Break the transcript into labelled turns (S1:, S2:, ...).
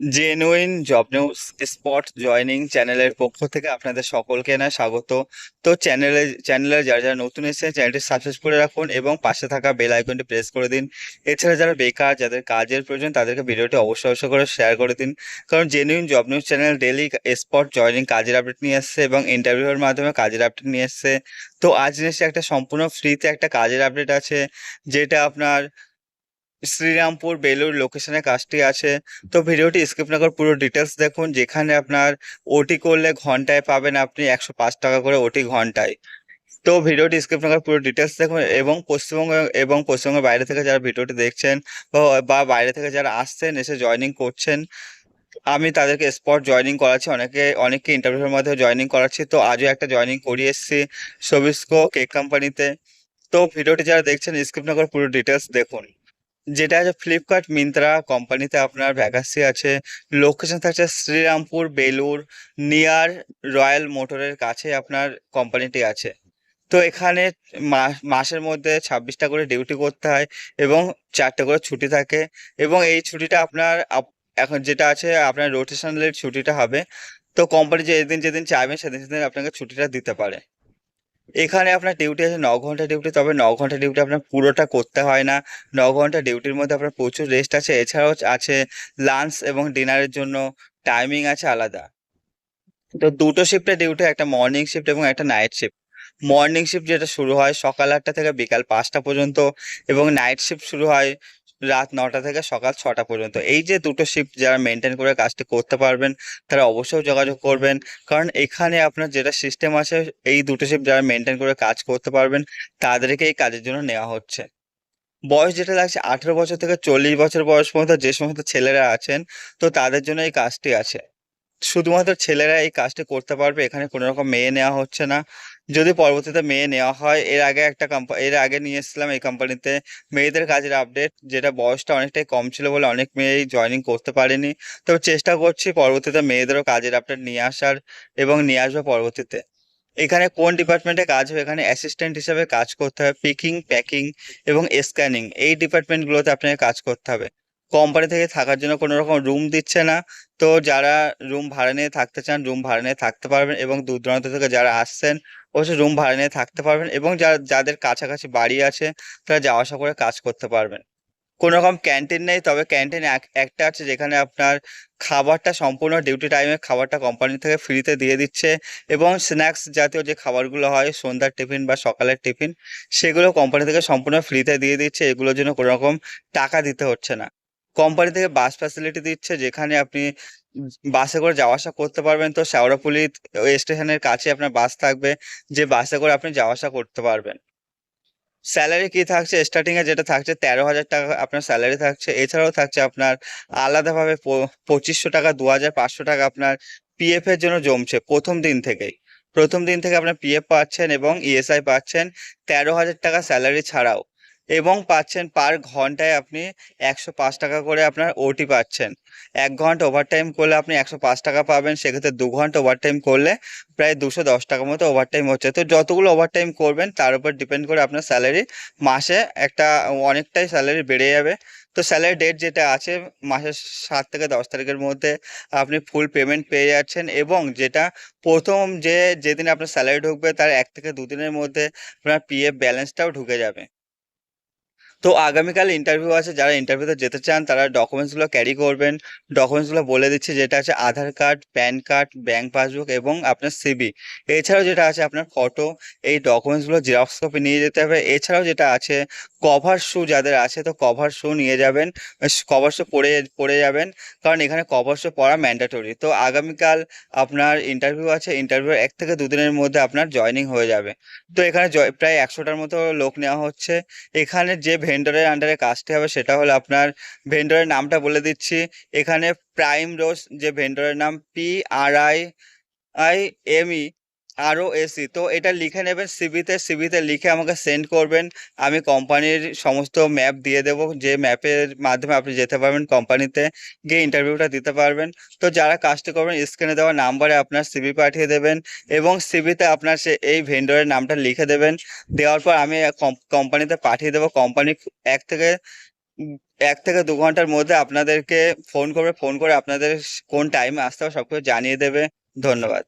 S1: Genuine job news spot joining চ্যানেলের পক্ষ থেকে আপনাদের সকলকে না স্বাগত। তো চ্যানেলে চ্যানেলে যারা যারা নতুন এসেছেন চ্যানেলটি সাবস্ক্রাইব করে রাখুন এবং পাশে থাকা বেল আইকনটি প্রেস করে দিন। এছাড়া যারা বেকার, যাদের কাজের প্রয়োজন, তাদেরকে ভিডিওটি অবশ্যই অবশ্যই করে শেয়ার করে দিন। কারণ genuine job news channel daily spot joining কাজের আপডেট নিয়ে এসছে এবং ইন্টারভিউর মাধ্যমে কাজের আপডেট নিয়ে এসছে তো আজ জিনিসটা একটা সম্পূর্ণ ফ্রিতে একটা কাজের আপডেট আছে, যেটা আপনার শ্রীরামপুর বেলুর লোকেশনে কাজটি আছে। তো ভিডিওটি স্কিপ না করে পুরো ডিটেলস দেখুন। যেখানে আপনার ওটি করলে ঘন্টায় পাবেন আপনি একশো পাঁচ টাকা করে ওটি ঘন্টায়। তো ভিডিওটি স্কিপ না করে পুরো ডিটেলস দেখুন এবং পশ্চিমবঙ্গ এবং পশ্চিমবঙ্গের বাইরে থেকে যারা ভিডিওটি দেখছেন বা- বাইরে থেকে যারা আসছেন, এসে জয়েনিং করছেন, আমি তাদেরকে স্পট জয়েনিং করাচ্ছি। অনেকে, অনেককে ইন্টারভিউর মধ্যে জয়েনিং করাচ্ছি। তো আজও একটা জয়েনিং করিয়ে এসেছি সবিস্কো কেক কোম্পানিতে তো। ভিডিওটি যারা দেখছেন স্কিপ না করে পুরো ডিটেলস দেখুন। যেটা আছে ফ্লিপকার্ট মিন্ত্রা কোম্পানিতে আপনার ভ্যাকান্সি আছে। লোকেশন থাকছে শ্রীরামপুর বেলুর নিয়ার রয়্যাল মোটরের কাছে আপনার কোম্পানিটি আছে। তো এখানে মাসের মধ্যে ছাব্বিশটা করে ডিউটি করতে হয় এবং চারটে করে ছুটি থাকে এবং এই ছুটিটা আপনার আপ- এখন যেটা আছে আপনার রোটেশনালের ছুটিটা হবে। তো কোম্পানি যেদিন যেদিন চাইবেন সেদিন সেদিন আপনাকে ছুটিটা দিতে পারে। এখানে আপনার ডিউটি আছে ন ঘণ্টা ডিউটি তবে ন ঘণ্টা ডিউটি আপনার পুরোটা করতে হয় না। ন ঘণ্টা ডিউটির মধ্যে আপনার প্রচুর রেস্ট আছে, এছাড়াও আছে লাঞ্চ এবং ডিনারের জন্য টাইমিং আছে আলাদা। তো দুটো শিফটে ডিউটি একটা মর্নিং শিফট এবং একটা নাইট শিফট মর্নিং শিফট যেটা শুরু হয় সকাল আটটা থেকে বিকাল পাঁচটা পর্যন্ত এবং নাইট শিফট শুরু হয় রাত নটা থেকে সকাল ছটা পর্যন্ত। এই যে দুটো শিফট যারা মেনটেন করে কাজটি করতে পারবেন, তারা অবশ্যই যোগাযোগ করবেন। কারণ এখানে আপনার যেটা সিস্টেম আছে, এই দুটো শিফট যারা মেনটেন করে কাজ করতে পারবেন, তাদেরকে এই কাজের জন্য নেওয়া হচ্ছে। বয়স যেটা লাগছে আঠেরো বছর থেকে চল্লিশ বছর বয়স পর্যন্ত যে সমস্ত ছেলেরা আছেন, তো তাদের জন্য এই কাজটি আছে। শুধুমাত্র ছেলেরা এই কাজটি করতে পারবে, এখানে কোনো রকম মেয়ে নেওয়া হচ্ছে না। যদি পরবর্তীতে মেয়ে নেওয়া হয়, এর আগে একটা কোম্পা এর আগে নিয়ে এসেছিলাম এই কোম্পানিতে মেয়েদের কাজের আপডেট যেটা বয়সটা অনেকটাই কম ছিল বলে অনেক মেয়েই জয়েনিং করতে পারেনি। তবে চেষ্টা করছি পরবর্তীতে মেয়েদেরও কাজের আপডেট নিয়ে আসার এবং নিয়ে আসব পরবর্তীতে। এখানে কোন ডিপার্টমেন্টে কাজ হবে এখানে অ্যাসিস্ট্যান্ট হিসেবে কাজ করতে হবে পিকিং প্যাকিং এবং স্ক্যানিং এই ডিপার্টমেন্টগুলোতে আপনাকে কাজ করতে হবে। কোম্পানি থেকে থাকার জন্য কোনো রকম রুম দিচ্ছে না। তো যারা রুম ভাড়া নিয়ে থাকতে চান রুম ভাড়া নিয়ে থাকতে পারবেন এবং দূর দূরান্ত থেকে যারা আসছেন অবশ্যই রুম ভাড়া নিয়ে থাকতে পারবেন এবং যারা যাদের কাছাকাছি বাড়ি আছে, তারা যাওয়া আসা করে কাজ করতে পারবেন। কোনো রকম ক্যান্টিন নেই, তবে ক্যান্টিন একটা আছে যেখানে আপনার খাবারটা সম্পূর্ণ ডিউটি টাইমে খাবারটা কোম্পানি থেকে ফ্রিতে দিয়ে দিচ্ছে এবং স্ন্যাক্স জাতীয় যে খাবারগুলো হয়, সন্ধ্যার টিফিন বা সকালের টিফিন সেগুলো কোম্পানি থেকে সম্পূর্ণ ফ্রিতে দিয়ে দিচ্ছে। এগুলোর জন্য কোনো রকম টাকা দিতে হচ্ছে না। কোম্পানি থেকে বাস ফ্যাসিলিটি দিচ্ছে, যেখানে আপনি বাসে করে যাওয়া আসা করতে পারবেন। তো শেওড়াফুলি স্টেশনের কাছে আপনার বাস থাকবে, যে বাসে করে আপনি যাওয়া আসা করতে পারবেন। স্যালারি কি থাকছে? স্টার্টিং এ যেটা থাকছে, তেরো হাজার টাকা আপনার স্যালারি থাকছে। এছাড়াও থাকছে আপনার আলাদাভাবে পঁচিশশো টাকা, দু হাজার পাঁচশো টাকা আপনার পিএফ এর জন্য জমছে প্রথম দিন থেকেই। প্রথম দিন থেকে আপনার পিএফ পাচ্ছেন এবং ইএসআই পাচ্ছেন তেরো হাজার টাকা স্যালারি ছাড়াও। এবং পাচ্ছেন পার ঘন্টায় আপনি একশো পাঁচ টাকা করে আপনার ওটি পাচ্ছেন। এক ঘণ্টা ওভারটাইম করলে আপনি একশো পাঁচ টাকা পাবেন, সেক্ষেত্রে দু ঘণ্টা ওভারটাইম করলে প্রায় দুশো দশ টাকার মতো ওভারটাইম হচ্ছে। তো যতগুলো ওভারটাইম করবেন, তার উপর ডিপেন্ড করে আপনার স্যালারি মাসে একটা অনেকটাই স্যালারি বেড়ে যাবে। তো স্যালারি ডেট যেটা আছে, মাসের সাত থেকে দশ তারিখের মধ্যে আপনি ফুল পেমেন্ট পেয়ে যাচ্ছেন এবং যেটা প্রথম যে, যেদিন আপনার স্যালারি ঢুকবে, তার এক থেকে দুদিনের মধ্যে আপনার পিএফ ব্যালেন্সটাও ঢুকে যাবে। তো আগামীকাল ইন্টারভিউ আছে, যারা ইন্টারভিউতে যেতে চান, তারা ডকুমেন্টসগুলো ক্যারি করবেন। ডকুমেন্টসগুলো বলে দিচ্ছে, যেটা আছে Aadhaar card pan card bank passbook এবং আপনার সিবি এছাড়াও যেটা আছে আপনার ফটো এই ডকুমেন্টসগুলো জেরক্স কপি নিয়ে যেতে হবে। এছাড়াও যেটা আছে কভার শু যাদের আছে, তো কভার শু নিয়ে যাবেন কভার শু পরে পরে যাবেন, কারণ এখানে কভার শু পরা ম্যান্ডেটরি তো আগামীকাল আপনার ইন্টারভিউ আছে ইন্টারভিউ এক থেকে দুদিনের মধ্যে আপনার জয়েনিং হয়ে যাবে। তো এখানে প্রায় একশোটার মতো লোক নেওয়া হচ্ছে। এখানে যে ভেন্ডরের আন্ডারে কাজটি হবে সেটা হলো আপনার ভেন্ডরের নামটা বলে দিচ্ছি। এখানে প্রাইম রোজ যে ভেন্ডরের নাম P R I I M E আরও এসি। তো এটা লিখে নেবেন সিবিতে সিবিতে লিখে আমাকে সেন্ড করবেন। আমি কোম্পানির সমস্ত ম্যাপ দিয়ে দেবো। যে ম্যাপের মাধ্যমে আপনি যেতে পারবেন কোম্পানিতে গিয়ে ইন্টারভিউটা দিতে পারবেন। তো যারা কাজটি করবেন স্ক্রিনে দেওয়া নাম্বারে আপনার সিবি পাঠিয়ে দেবেন এবং সিবিতে আপনার সে এই ভেন্ডরের নামটা লিখে দেবেন। দেওয়ার পর আমি কোম্পানিতে পাঠিয়ে দেবো। কোম্পানি এক থেকে এক থেকে দু ঘণ্টার মধ্যে আপনাদেরকে ফোন করবে। ফোন করে আপনাদের কোন টাইমে আসতে হবে সবকিছু জানিয়ে দেবে। ধন্যবাদ।